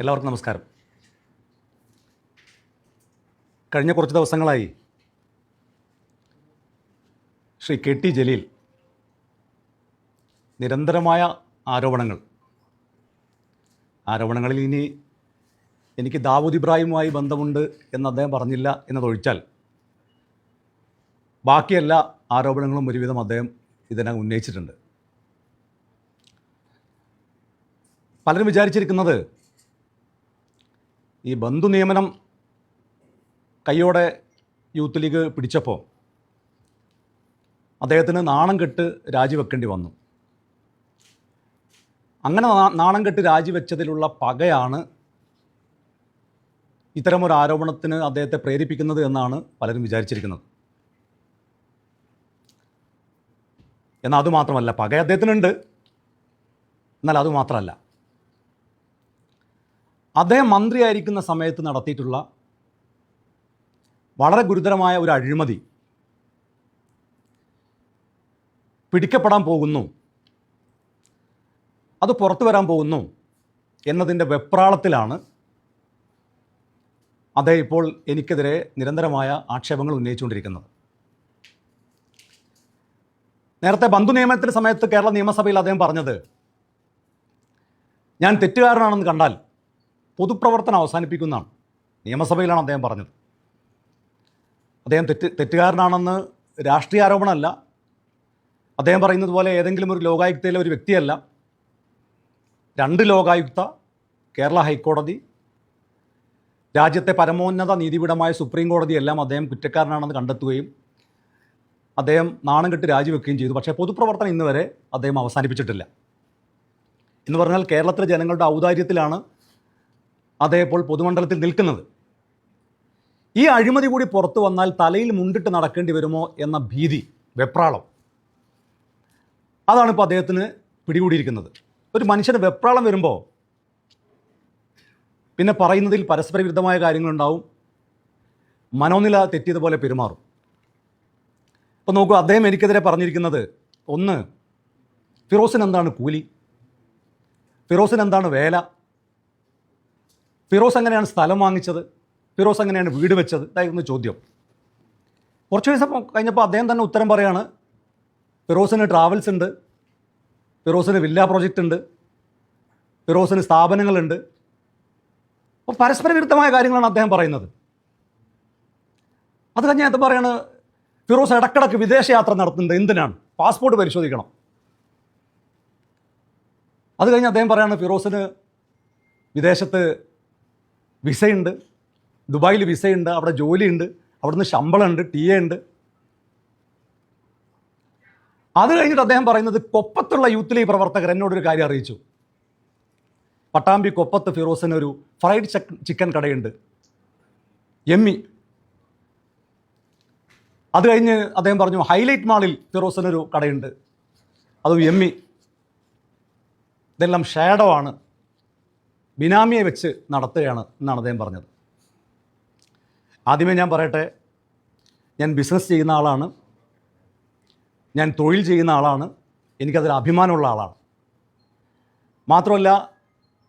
എല്ലാവർക്കും നമസ്കാരം. കഴിഞ്ഞ കുറച്ച് ദിവസങ്ങളായി ശ്രീ കെ ടി ജലീൽ നിരന്തരമായ ആരോപണങ്ങൾ. ആരോപണങ്ങളിൽ ഇനി എനിക്ക് ദാവൂദ് ഇബ്രാഹിമുമായി ബന്ധമുണ്ട് എന്ന് അദ്ദേഹം പറഞ്ഞില്ല എന്നതൊഴിച്ചാൽ ബാക്കി എല്ലാ ആരോപണങ്ങളും ഒരുവിധം അദ്ദേഹം ഇതിനകം ഉന്നയിച്ചിട്ടുണ്ട്. പലരും വിചാരിച്ചിരിക്കുന്നത് ഈ ബന്ധു നിയമനം കൈയോടെ യൂത്ത് ലീഗ് പിടിച്ചപ്പോൾ അദ്ദേഹത്തിന് നാണം കെട്ട് രാജിവെക്കേണ്ടി വന്നു. അങ്ങനെ നാണം കെട്ട് രാജിവെച്ചതിലുള്ള പകയാണ് ഇത്തരമൊരു ആരോപണത്തിന് അദ്ദേഹത്തെ പ്രേരിപ്പിക്കുന്നത് എന്നാണ് പലരും വിചാരിച്ചിരിക്കുന്നത്. എന്നാൽ അതുമാത്രമല്ല പക അദ്ദേഹത്തിനുണ്ട്. എന്നാൽ അതുമാത്രമല്ല അദ്ദേഹം മന്ത്രിയായിരിക്കുന്ന സമയത്ത് നടത്തിയിട്ടുള്ള വളരെ ഗുരുതരമായ ഒരു അഴിമതി പിടിക്കപ്പെടാൻ പോകുന്നു. അത് പുറത്തു വരാൻ പോകുന്നു എന്നതിന്റെ വെപ്രാളത്തിലാണ് അദ്ദേഹം ഇപ്പോൾ എനിക്കെതിരെ നിരന്തരമായ ആക്ഷേപങ്ങൾ ഉന്നയിച്ചുകൊണ്ടിരിക്കുന്നത്. നേരത്തെ ബന്ധു നിയമനത്തിന്റെ സമയത്ത് കേരള നിയമസഭയിൽ അദ്ദേഹം പറഞ്ഞത് ഞാൻ തെറ്റുകാരനാണെന്ന് കണ്ടാൽ പൊതുപ്രവർത്തനം അവസാനിപ്പിക്കുന്നതാണ്. നിയമസഭയിലാണ് അദ്ദേഹം പറഞ്ഞത്. അദ്ദേഹം തെറ്റ് തെറ്റുകാരനാണെന്ന് രാഷ്ട്രീയ ആരോപണമല്ല. അദ്ദേഹം പറയുന്നത് പോലെ ഏതെങ്കിലും ഒരു ലോകായുക്തയിലെ ഒരു വ്യക്തിയല്ല. രണ്ട് ലോകായുക്ത കേരള ഹൈക്കോടതി രാജ്യത്തെ പരമോന്നത നീതിപീഠമായ സുപ്രീം കോടതി എല്ലാം അദ്ദേഹം കുറ്റക്കാരനാണെന്ന് കണ്ടെത്തുകയും അദ്ദേഹം നാണം കെട്ട് രാജിവെക്കുകയും ചെയ്തു. പക്ഷേ പൊതുപ്രവർത്തനം ഇന്നുവരെ അദ്ദേഹം അവസാനിപ്പിച്ചിട്ടില്ല. എന്ന് പറഞ്ഞാൽ കേരളത്തിലെ ജനങ്ങളുടെ ഔദാര്യത്തിലാണ് അദ്ദേഹം ഇപ്പോൾ പൊതുമണ്ഡലത്തിൽ നിൽക്കുന്നത്. ഈ അഴിമതി കൂടി പുറത്തു വന്നാൽ തലയിൽ മുണ്ടിട്ട് നടക്കേണ്ടി വരുമോ എന്ന ഭീതി വെപ്രാളം. അതാണ് ഇപ്പോൾ അദ്ദേഹത്തിന് പിടികൂടിയിരിക്കുന്നത്. ഒരു മനുഷ്യന് വെപ്രാളം വരുമ്പോൾ പിന്നെ പറയുന്നതിൽ പരസ്പര വിരുദ്ധമായ കാര്യങ്ങളുണ്ടാവും. മനോനില തെറ്റിയതുപോലെ പെരുമാറും. അപ്പോൾ നോക്കൂ അദ്ദേഹം എനിക്കെതിരെ പറഞ്ഞിരിക്കുന്നത് ഒന്ന് ഫിറോസിന് എന്താണ് കൂലി? ഫിറോസിന് എന്താണ് വേല? ഫിറോസ് എങ്ങനെയാണ് സ്ഥലം വാങ്ങിച്ചത്? ഫിറോസ് എങ്ങനെയാണ് വീട് വെച്ചത്? ഇതായിരുന്നു ചോദ്യം. കുറച്ച് ദിവസം കഴിഞ്ഞപ്പോൾ അദ്ദേഹം തന്നെ ഉത്തരം പറയാണ് ഫിറോസിന് ട്രാവൽസ് ഉണ്ട് ഫിറോസിന് വില്ല പ്രോജക്റ്റ് ഉണ്ട് ഫിറോസിന് സ്ഥാപനങ്ങളുണ്ട്. അപ്പോൾ പരസ്പര വിരുദ്ധമായ കാര്യങ്ങളാണ് അദ്ദേഹം പറയുന്നത്. അത് കഴിഞ്ഞ് അത് പറയാണ് ഫിറോസ് ഇടക്കിടക്ക് വിദേശയാത്ര നടത്തുന്നുണ്ട് എന്തിനാണ്? പാസ്പോർട്ട് പരിശോധിക്കണം. അത് കഴിഞ്ഞ് അദ്ദേഹം പറയാണ് ഫിറോസിന് വിദേശത്ത് വിസയുണ്ട്. ദുബായിൽ വിസയുണ്ട് അവിടെ ജോലിയുണ്ട് അവിടുന്ന് ശമ്പളമുണ്ട് ടി എ ഉണ്ട്. അത് കഴിഞ്ഞിട്ട് അദ്ദേഹം പറയുന്നത് കൊപ്പത്തുള്ള യൂത്ത് ലീഗ് പ്രവർത്തകർ എന്നോടൊരു കാര്യം അറിയിച്ചു. പട്ടാമ്പി കൊപ്പത്ത് ഫിറോസിന് ഒരു ഫ്രൈഡ് ചിക്കൻ കടയുണ്ട്. എമ്മി. അത് കഴിഞ്ഞ് അദ്ദേഹം പറഞ്ഞു ഹൈലൈറ്റ് മാളിൽ ഫിറോസിനൊരു കടയുണ്ട്. അതും എമ്മി. ഇതെല്ലാം ഷാഡോ ആണ്. ബിനാമിയെ വെച്ച് നടത്തുകയാണ് എന്നാണ് അദ്ദേഹം പറഞ്ഞത്. ആദ്യമേ ഞാൻ പറയട്ടെ ഞാൻ ബിസിനസ് ചെയ്യുന്ന ആളാണ് ഞാൻ തൊഴിൽ ചെയ്യുന്ന ആളാണ് എനിക്കതിൽ അഭിമാനമുള്ള ആളാണ്. മാത്രമല്ല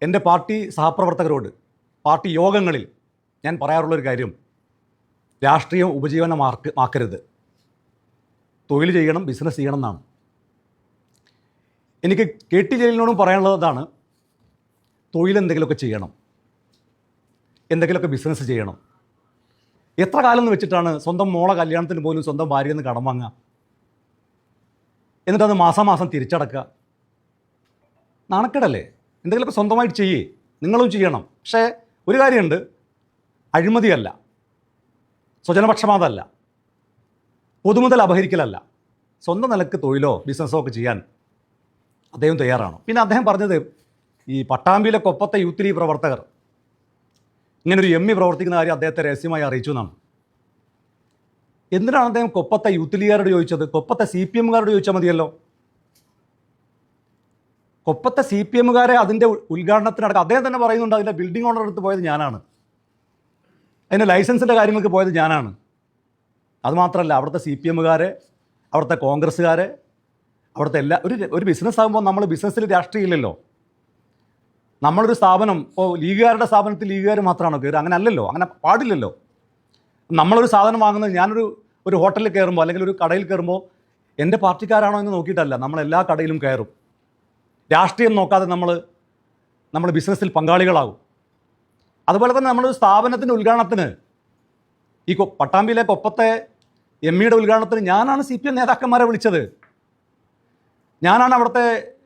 എന്റെ പാർട്ടി സഹപ്രവർത്തകരോട് പാർട്ടി യോഗങ്ങളിൽ ഞാൻ പറയാറുള്ളൊരു കാര്യം രാഷ്ട്രീയം ഉപജീവനമാർക്ക് ആക്കരുത് തൊഴിൽ ചെയ്യണം ബിസിനസ് ചെയ്യണം എന്നാണ്. എനിക്ക് കെ ടി ജലീലിനോടും പറയാനുള്ളത് അതാണ് തൊഴിലെന്തെങ്കിലുമൊക്കെ ചെയ്യണം. എന്തെങ്കിലുമൊക്കെ ബിസിനസ് ചെയ്യണം. എത്ര കാലം എന്ന് വെച്ചിട്ടാണ് സ്വന്തം മോളെ കല്യാണത്തിന് പോലും സ്വന്തം ഭാര്യയിൽ നിന്ന് കടം വാങ്ങുക? എന്നിട്ടത് മാസം മാസം തിരിച്ചടക്കുക. നാണക്കേടല്ലേ? എന്തെങ്കിലുമൊക്കെ സ്വന്തമായിട്ട് ചെയ്യേ. നിങ്ങളും ചെയ്യണം. പക്ഷേ ഒരു കാര്യമുണ്ട്. അഴിമതിയല്ല. സ്വജനപക്ഷപാതമല്ല പൊതുമുതൽ അപഹരിക്കലല്ല. സ്വന്തം നിലയ്ക്ക് തൊഴിലോ ബിസിനസ്സോ ഒക്കെ ചെയ്യാൻ അദ്ദേഹം തയ്യാറാണ്. പിന്നെ അദ്ദേഹം പറഞ്ഞത് ഈ പട്ടാമ്പിയിലെ കൊപ്പത്തെ യൂത്ത് ലീഗ് പ്രവർത്തകർ. ഇങ്ങനൊരു എം ഇ പ്രവർത്തിക്കുന്ന കാര്യം അദ്ദേഹത്തെ രഹസ്യമായി അറിയിച്ചു എന്നാണ്. എന്തിനാണ് അദ്ദേഹം കൊപ്പത്തെ യൂത്ത് ലീഗുകാരോട് ചോദിച്ചത്? കൊപ്പത്തെ സി പി എമ്മുകാരോട് ചോദിച്ചാൽ മതിയല്ലോ. കൊപ്പത്തെ സി പി എമ്മുകാരെ അതിന്റെ ഉദ്ഘാടനത്തിനടക്കം അദ്ദേഹം തന്നെ പറയുന്നുണ്ട് അതിന്റെ ബിൽഡിംഗ് ഓണർ അടുത്ത് പോയത് ഞാനാണ്. അതിന്റെ ലൈസൻസിന്റെ കാര്യങ്ങൾക്ക് പോയത് ഞാനാണ്. അതുമാത്രമല്ല അവിടുത്തെ സി പി എമ്മുകാരെ അവിടുത്തെ കോൺഗ്രസ്സുകാരെ അവിടുത്തെ എല്ലാ ഒരു ഒരു ബിസിനസ് ആകുമ്പോൾ നമ്മൾ ബിസിനസ്സിൽ രാഷ്ട്രീയം ഇല്ലല്ലോ നമ്മളൊരു സ്ഥാപനം ഇപ്പോൾ ലീഗുകാരുടെ സ്ഥാപനത്തിൽ ലീഗുകാർ മാത്രമാണോ കയറുക? അങ്ങനെ അല്ലല്ലോ അങ്ങനെ പാടില്ലല്ലോ. നമ്മളൊരു സാധനം വാങ്ങുന്നത് ഞാനൊരു ഒരു ഹോട്ടലിൽ കയറുമ്പോൾ അല്ലെങ്കിൽ ഒരു കടയിൽ കയറുമ്പോൾ എന്റെ പാർട്ടിക്കാരാണോ എന്ന് നോക്കിയിട്ടല്ല നമ്മൾ എല്ലാ കടയിലും കയറും. രാഷ്ട്രീയം നോക്കാതെ നമ്മൾ നമ്മൾ ബിസിനസ്സിൽ പങ്കാളികളാകും. അതുപോലെ തന്നെ നമ്മളൊരു സ്ഥാപനത്തിന്റെ ഉദ്ഘാടനത്തിന് ഈ പട്ടാമ്പിയിലെ കൊപ്പത്തെ എം ഇയുടെ ഉദ്ഘാടനത്തിന് ഞാനാണ് സി പി എം നേതാക്കന്മാരെ വിളിച്ചത്. ഞാനാണ് അവിടുത്തെ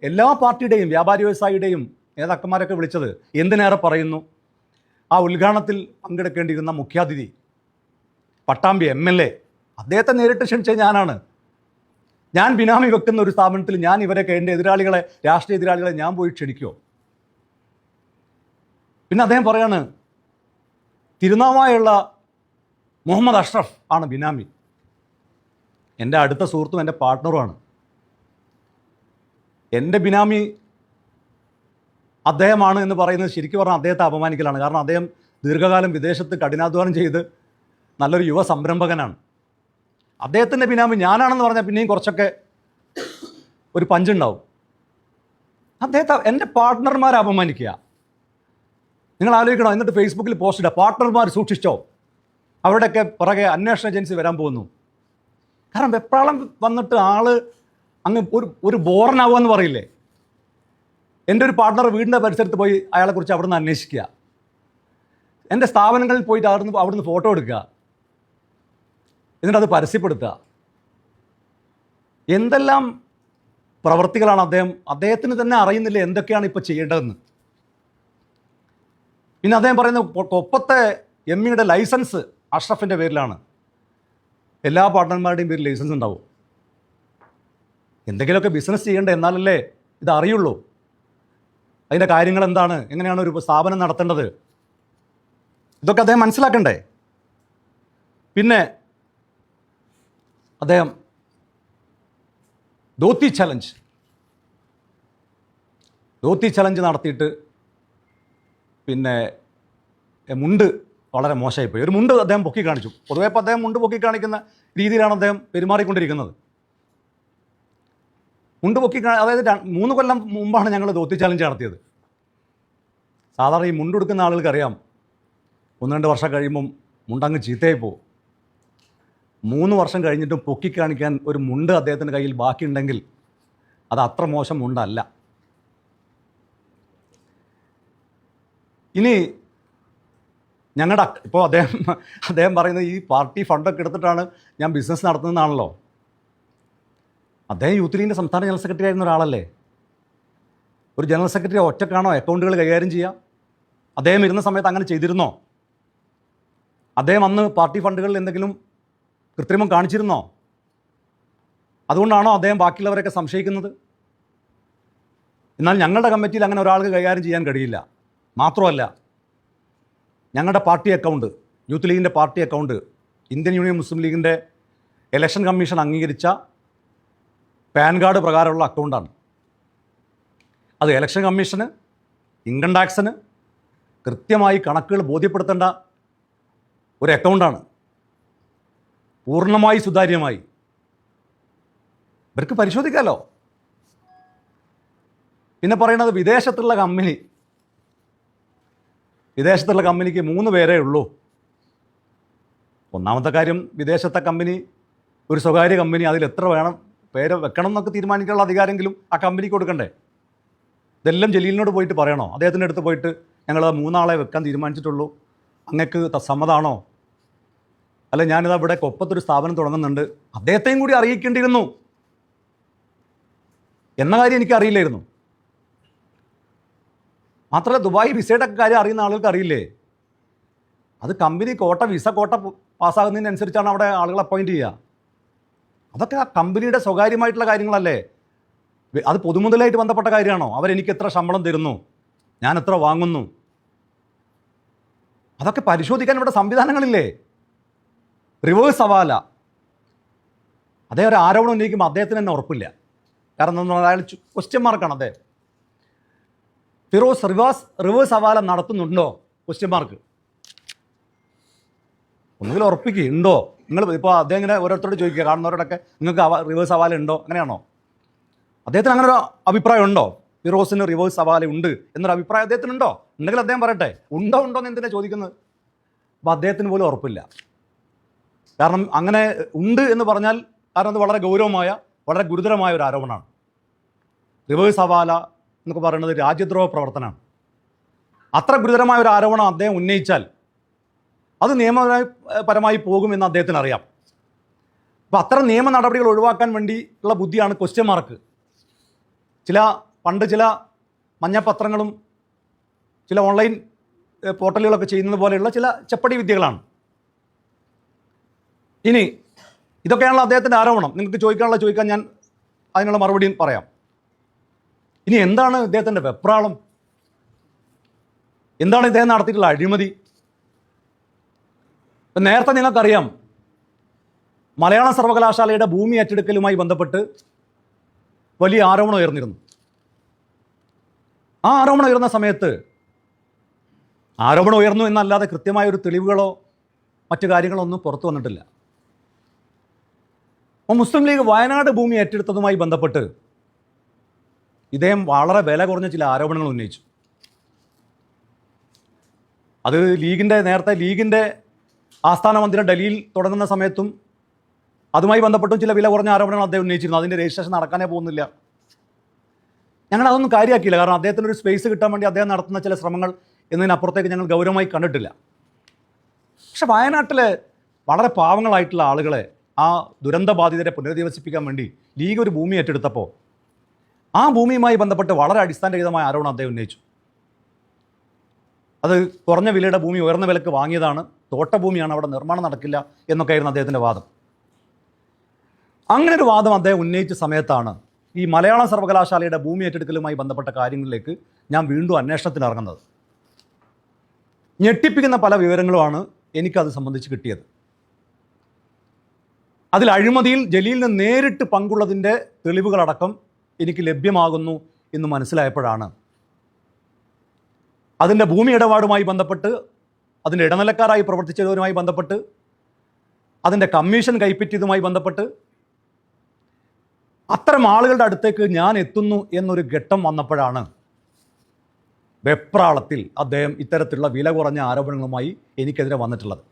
എല്ലാ പാർട്ടിയുടെയും വ്യാപാരി വ്യവസായിയുടെയും നേതാക്കന്മാരൊക്കെ വിളിച്ചത് എന്തിനേറെ പറയുന്നു? ആ ഉദ്ഘാടനത്തിൽ പങ്കെടുക്കേണ്ടിയിരുന്ന മുഖ്യാതിഥി പട്ടാമ്പി എം എൽ എ അദ്ദേഹത്തെ നേരിട്ട് ക്ഷണിച്ച ഞാനാണ്. ഞാൻ ബിനാമി വെക്കുന്ന ഒരു സ്ഥാപനത്തിൽ ഞാൻ ഇവരൊക്കെ എന്റെ എതിരാളികളെ രാഷ്ട്രീയ എതിരാളികളെ ഞാൻ പോയി ക്ഷണിക്കുമോ പിന്നെ അദ്ദേഹം പറയാണ് തിരുനാവായുള്ള മുഹമ്മദ് അഷ്റഫ് ആണ് ബിനാമി. എന്റെ അടുത്ത സുഹൃത്തും എന്റെ പാർട്ട്ണറുമാണ് എന്റെ ബിനാമി അദ്ദേഹമാണ് എന്ന് പറയുന്നത് ശരിക്കും പറഞ്ഞാൽ അദ്ദേഹത്തെ അപമാനിക്കലാണ്. കാരണം അദ്ദേഹം ദീർഘകാലം വിദേശത്ത് കഠിനാധ്വാനം ചെയ്ത് നല്ലൊരു യുവ സംരംഭകനാണ്. അദ്ദേഹത്തിന്റെ പിന്നാമ്പ് ഞാനാണെന്ന് പറഞ്ഞാൽ പിന്നെയും കുറച്ചൊക്കെ ഒരു പഞ്ചുണ്ടാവും. അദ്ദേഹത്തെ എന്റെ പാർട്ട്ണർമാരെ അപമാനിക്കുക. നിങ്ങൾ ആലോചിക്കണം എന്നിട്ട് ഫേസ്ബുക്കിൽ പോസ്റ്റ് ഇടുക പാർട്ട്ണർമാർ സൂക്ഷിച്ചോ. അവരുടെയൊക്കെ പുറകെ അന്വേഷണ ഏജൻസി വരാൻ പോകുന്നു. കാരണം വെപ്രാളം വന്നിട്ട് ആൾ അങ്ങ് ഒരു ഒരു ബോറനാവുക എന്ന് പറയില്ലേ? എന്റെ ഒരു പാർട്ട്ണർ വീടിന്റെ പരിസരത്ത് പോയി അയാളെക്കുറിച്ച് അവിടെ നിന്ന് അന്വേഷിക്കുക. എന്റെ സ്ഥാപനങ്ങളിൽ പോയിട്ട് അവിടുന്ന് അവിടുന്ന് ഫോട്ടോ എടുക്കുക. എന്നിട്ട് അത് പരസ്യപ്പെടുത്തുക. എന്തെല്ലാം പ്രവൃത്തികളാണ് അദ്ദേഹം അദ്ദേഹത്തിന് തന്നെ അറിയുന്നില്ല എന്തൊക്കെയാണ് ഇപ്പോൾ ചെയ്യേണ്ടതെന്ന്. പിന്നെ അദ്ദേഹം പറയുന്ന കൊപ്പത്തെ എം ഇയുടെ ലൈസൻസ് അഷ്റഫിന്റെ പേരിലാണ്. എല്ലാ പാർട്ട്ണർമാരുടെയും പേരിൽ ലൈസൻസ് ഉണ്ടാവും. എന്തെങ്കിലുമൊക്കെ ബിസിനസ് ചെയ്യേണ്ട എന്നാലല്ലേ ഇത് അതിന്റെ കാര്യങ്ങൾ എന്താണ്? എങ്ങനെയാണ് ഒരു സ്ഥാപനം നടത്തേണ്ടത്? ഇതൊക്കെ അദ്ദേഹം മനസ്സിലാക്കണ്ടേ? പിന്നെ അദ്ദേഹം ധോത്തി ചലഞ്ച് ധോത്തി ചലഞ്ച് നടത്തിയിട്ട് പിന്നെ മുണ്ട് വളരെ മോശമായിപ്പോയി. ഒരു മുണ്ട് അദ്ദേഹം പൊക്കി കാണിച്ചു. പൊതുവേ ഇപ്പോൾ അദ്ദേഹം മുണ്ട് പൊക്കി കാണിക്കുന്ന രീതിയിലാണ് അദ്ദേഹം പെരുമാറിക്കൊണ്ടിരിക്കുന്നത്. മുണ്ട് പൊക്കി അതായത് മൂന്ന് കൊല്ലം മുമ്പാണ് ഞങ്ങൾ ധോത്തി ചാലഞ്ച് നടത്തിയത്. സാധാരണ ഈ മുണ്ട് കൊടുക്കുന്ന ആളുകൾക്ക് അറിയാം ഒന്ന് രണ്ട് വർഷം കഴിയുമ്പം മുണ്ടങ്ങ് ചീത്തയായി പോകും. മൂന്ന് വർഷം കഴിഞ്ഞിട്ടും പൊക്കി കാണിക്കാൻ ഒരു മുണ്ട് അദ്ദേഹത്തിന്റെ കയ്യിൽ ബാക്കിയുണ്ടെങ്കിൽ അത് അത്ര മോശം മുണ്ടല്ല. ഇനി ഞങ്ങളുടെ ഇപ്പോൾ അദ്ദേഹം അദ്ദേഹം പറയുന്നത് ഈ പാർട്ടി ഫണ്ടൊക്കെ എടുത്തിട്ടാണ് ഞാൻ ബിസിനസ് നടത്തുന്നതാണല്ലോ അദ്ദേഹം യൂത്ത് ലീഗിന്റെ സംസ്ഥാന ജനറൽ സെക്രട്ടറി ആയിരുന്ന ഒരാളല്ലേ? ഒരു ജനറൽ സെക്രട്ടറി ഒറ്റക്കാണോ അക്കൗണ്ടുകൾ കൈകാര്യം ചെയ്യുക? അദ്ദേഹം ഇരുന്ന സമയത്ത് അങ്ങനെ ചെയ്തിരുന്നോ? അദ്ദേഹം അന്ന് പാർട്ടി ഫണ്ടുകളിൽ എന്തെങ്കിലും കൃത്രിമം കാണിച്ചിരുന്നോ? അതുകൊണ്ടാണോ അദ്ദേഹം ബാക്കിയുള്ളവരൊക്കെ സംശയിക്കുന്നത്? എന്നാൽ ഞങ്ങളുടെ കമ്മിറ്റിയിൽ അങ്ങനെ ഒരാൾക്ക് കൈകാര്യം ചെയ്യാൻ കഴിയില്ല. മാത്രമല്ല ഞങ്ങളുടെ പാർട്ടി അക്കൗണ്ട് യൂത്ത് ലീഗിന്റെ party account Indian union Muslim ലീഗിന്റെ ഇലക്ഷൻ കമ്മീഷൻ അംഗീകരിച്ച പാൻ കാർഡ് പ്രകാരമുള്ള അക്കൗണ്ടാണ്. അത് ഇലക്ഷൻ കമ്മീഷന് ഇൻകം ടാക്സിന് കൃത്യമായി കണക്കുകൾ ബോധ്യപ്പെടുത്തേണ്ട ഒരു അക്കൗണ്ടാണ്. പൂർണമായി സുതാര്യമായി. ഇവർക്ക് പരിശോധിക്കാമല്ലോ പിന്നെ പറയുന്നത് വിദേശത്തുള്ള കമ്പനി. വിദേശത്തുള്ള കമ്പനിക്ക് മൂന്ന് പേരേ ഉള്ളൂ. ഒന്നാമത്തെ കാര്യം വിദേശത്തെ കമ്പനി ഒരു സ്വകാര്യ കമ്പനി അതിൽ എത്ര വേണം പേര് വെക്കണം എന്നൊക്കെ തീരുമാനിക്കാനുള്ള അധികാരമെങ്കിലും ആ കമ്പനിക്ക് കൊടുക്കണ്ടേ? ഇതെല്ലാം ജലീലിനോട് പോയിട്ട് പറയണോ? അദ്ദേഹത്തിന്റെ അടുത്ത് പോയിട്ട് ഞങ്ങൾ മൂന്നാളെ വെക്കാൻ തീരുമാനിച്ചിട്ടുള്ളൂ. അങ്ങക്ക് സമ്മതാണോ? അല്ല ഞാനിതാ ഇവിടെ കൊപ്പത്തൊരു സ്ഥാപനം തുടങ്ങുന്നുണ്ട്. അദ്ദേഹത്തെയും കൂടി അറിയിക്കേണ്ടിയിരുന്നു. എന്ന കാര്യം എനിക്ക് അറിയില്ലായിരുന്നു. മാത്രമല്ല ദുബായ് വിസയുടെ കാര്യം അറിയുന്ന ആളുകൾക്ക് അറിയില്ലേ? അത് കമ്പനി കോട്ട വിസ കോട്ട പാസ്സാകുന്നതിനനുസരിച്ചാണ് അവിടെ ആളുകൾ അപ്പോയിന്റ് ചെയ്യുക. അതൊക്കെ ആ കമ്പനിയുടെ സ്വകാര്യമായിട്ടുള്ള കാര്യങ്ങളല്ലേ? അത് പൊതുമുതലായിട്ട് ബന്ധപ്പെട്ട കാര്യമാണോ? അവരെനിക്ക് എത്ര ശമ്പളം തരുന്നു? ഞാൻ എത്ര വാങ്ങുന്നു? അതൊക്കെ പരിശോധിക്കാൻ ഇവിടെ സംവിധാനങ്ങളില്ലേ? റിവേഴ്സ് സവാല. അതേ ഒരു ആരോപണം ഉന്നയിക്കുമ്പോൾ അദ്ദേഹത്തിന് തന്നെ ഉറപ്പില്ല. കാരണം അയാൾ ക്വസ്റ്റ്യൻ മാർക്കാണ് അദ്ദേഹം. ഫിറോസ് റിവേഴ്സ് റിവേഴ്സ് സവാല നടത്തുന്നുണ്ടോ? ക്വസ്റ്റ്യൻ മാർക്ക് ഒന്നുകിൽ ഉറപ്പിക്കുക ഉണ്ടോ നിങ്ങൾ ഇപ്പോൾ അദ്ദേഹം ഇങ്ങനെ ഓരോരുത്തരോട് ചോദിക്കുക കാണുന്നവരോടൊക്കെ നിങ്ങൾക്ക് റിവേഴ്സ് സവാല ഉണ്ടോ? അങ്ങനെയാണോ? അദ്ദേഹത്തിന് അങ്ങനെ ഒരു അഭിപ്രായം ഉണ്ടോ? ഫിറോസിന് റിവേഴ്സ് സവാല ഉണ്ട് എന്നൊരു അഭിപ്രായം അദ്ദേഹത്തിനുണ്ടോ ഉണ്ടെങ്കിൽ അദ്ദേഹം പറയട്ടെ. ഉണ്ടോ ഉണ്ടോ എന്ന് എന്തിനാണ് ചോദിക്കുന്നത്? അപ്പോൾ അദ്ദേഹത്തിന് പോലും ഉറപ്പില്ല. കാരണം അങ്ങനെ ഉണ്ട് എന്ന് പറഞ്ഞാൽ കാരണം അത് വളരെ ഗൗരവമായ വളരെ ഗുരുതരമായ ഒരു ആരോപണമാണ്. റിവേഴ്സ് സവാല എന്നൊക്കെ പറയുന്നത് രാജ്യദ്രോഹ പ്രവർത്തനമാണ്. അത്ര ഗുരുതരമായ ഒരു ആരോപണം അദ്ദേഹം ഉന്നയിച്ചാൽ അത് നിയമപരമായി പരമായി പോകുമെന്ന് അദ്ദേഹത്തിന് അറിയാം. അപ്പോൾ അത്തരം നിയമ നടപടികൾ ഒഴിവാക്കാൻ വേണ്ടി ഉള്ള ബുദ്ധിയാണ് ക്വസ്റ്റ്യൻ മാർക്ക് ചില പണ്ട് ചില മഞ്ഞപ്പത്രങ്ങളും ചില ഓൺലൈൻ പോർട്ടലുകളൊക്കെ ചെയ്യുന്നത് പോലെയുള്ള ചില ചെപ്പടി വിദ്യകളാണ്. ഇനി ഇതൊക്കെയാണല്ലോ അദ്ദേഹത്തിന്റെ ആരോപണം. നിങ്ങൾക്ക് ചോദിക്കാനുള്ള ചോദിക്കാൻ ഞാൻ അതിനുള്ള മറുപടിയും പറയാം. ഇനി എന്താണ് ഇദ്ദേഹത്തിന്റെ വെപ്രാളം? എന്താണ് ഇദ്ദേഹം നടത്തിയിട്ടുള്ള അഴിമതി? ഇപ്പം നേരത്തെ നിങ്ങൾക്കറിയാം മലയാള സർവകലാശാലയുടെ ഭൂമി ഏറ്റെടുക്കലുമായി ബന്ധപ്പെട്ട് വലിയ ആരോപണം ഉയർന്നിരുന്നു. ആ ആരോപണം ഉയർന്ന സമയത്ത് ആരോപണം ഉയർന്നു എന്നല്ലാതെ കൃത്യമായ ഒരു തെളിവുകളോ മറ്റു കാര്യങ്ങളോ ഒന്നും പുറത്തു വന്നിട്ടില്ല. അപ്പോൾ മുസ്ലിം ലീഗ് വയനാട് ഭൂമി ഏറ്റെടുത്തതുമായി ബന്ധപ്പെട്ട് ഇദ്ദേഹം വളരെ വില കുറഞ്ഞ ചില ആരോപണങ്ങൾ ഉന്നയിച്ചു. അത് ലീഗിന്റെ നേരത്തെ ലീഗിന്റെ ആസ്ഥാന മന്ദിരം ഡൽഹിയിൽ തുടങ്ങുന്ന സമയത്തും അതുമായി ബന്ധപ്പെട്ടും ചില വില കുറഞ്ഞ ആരോപണങ്ങൾ അദ്ദേഹം ഉന്നയിച്ചിരുന്നു. അതിന്റെ രജിസ്ട്രേഷൻ നടക്കാനേ പോകുന്നില്ല. ഞങ്ങൾ അതൊന്നും കാര്യമാക്കിയില്ല. കാരണം അദ്ദേഹത്തിന് ഒരു സ്പേസ് കിട്ടാൻ വേണ്ടി അദ്ദേഹം നടത്തുന്ന ചില ശ്രമങ്ങൾ എന്നതിനപ്പുറത്തേക്ക് ഞങ്ങൾ ഗൗരവമായി കണ്ടിട്ടില്ല. പക്ഷെ വയനാട്ടിലെ വളരെ പാവങ്ങളായിട്ടുള്ള ആളുകളെ ആ ദുരന്തബാധിതരെ പുനരധിവസിപ്പിക്കാൻ വേണ്ടി ലീഗ് ഒരു ഭൂമി ഏറ്റെടുത്തപ്പോൾ ആ ഭൂമിയുമായി ബന്ധപ്പെട്ട് വളരെ അടിസ്ഥാനരഹിതമായ ആരോപണം അദ്ദേഹം ഉന്നയിച്ചു. അത് കുറഞ്ഞ വിലയുടെ ഭൂമി ഉയർന്ന വിലക്ക് വാങ്ങിയതാണ്. തോട്ടഭൂമിയാണ് അവിടെ നിർമ്മാണം നടക്കില്ല എന്നൊക്കെയായിരുന്നു അദ്ദേഹത്തിന്റെ വാദം. അങ്ങനെ ഒരു വാദം അദ്ദേഹം ഉന്നയിച്ച സമയത്താണ് ഈ മലയാള സർവകലാശാലയുടെ ഭൂമി ഏറ്റെടുക്കലുമായി ബന്ധപ്പെട്ട കാര്യങ്ങളിലേക്ക് ഞാൻ വീണ്ടും അന്വേഷണത്തിന് ഇറങ്ങുന്നത്. ഞെട്ടിപ്പിക്കുന്ന പല വിവരങ്ങളുമാണ് എനിക്കത് സംബന്ധിച്ച് കിട്ടിയത്. അതിൽ അഴിമതിയിൽ ജലീലിന് നേരിട്ട് പങ്കുള്ളതിന്റെ തെളിവുകളടക്കം എനിക്ക് ലഭ്യമാകുന്നു എന്ന് മനസ്സിലായപ്പോഴാണ് അതിന്റെ ഭൂമി ഇടപാടുമായി ബന്ധപ്പെട്ട് അതിന്റെ ഇടനിലക്കാരായി പ്രവർത്തിച്ചതുമായി ബന്ധപ്പെട്ട് അതിന്റെ കമ്മീഷൻ കൈപ്പറ്റിയതുമായി ബന്ധപ്പെട്ട് അത്തരം ആളുകളുടെ അടുത്തേക്ക് ഞാൻ എത്തുന്നു എന്നൊരു ഘട്ടം വന്നപ്പോഴാണ് വെപ്രാളത്തിൽ അദ്ദേഹം ഇത്തരത്തിലുള്ള വില കുറഞ്ഞ ആരോപണങ്ങളുമായി എനിക്കെതിരെ വന്നിട്ടുള്ളത്.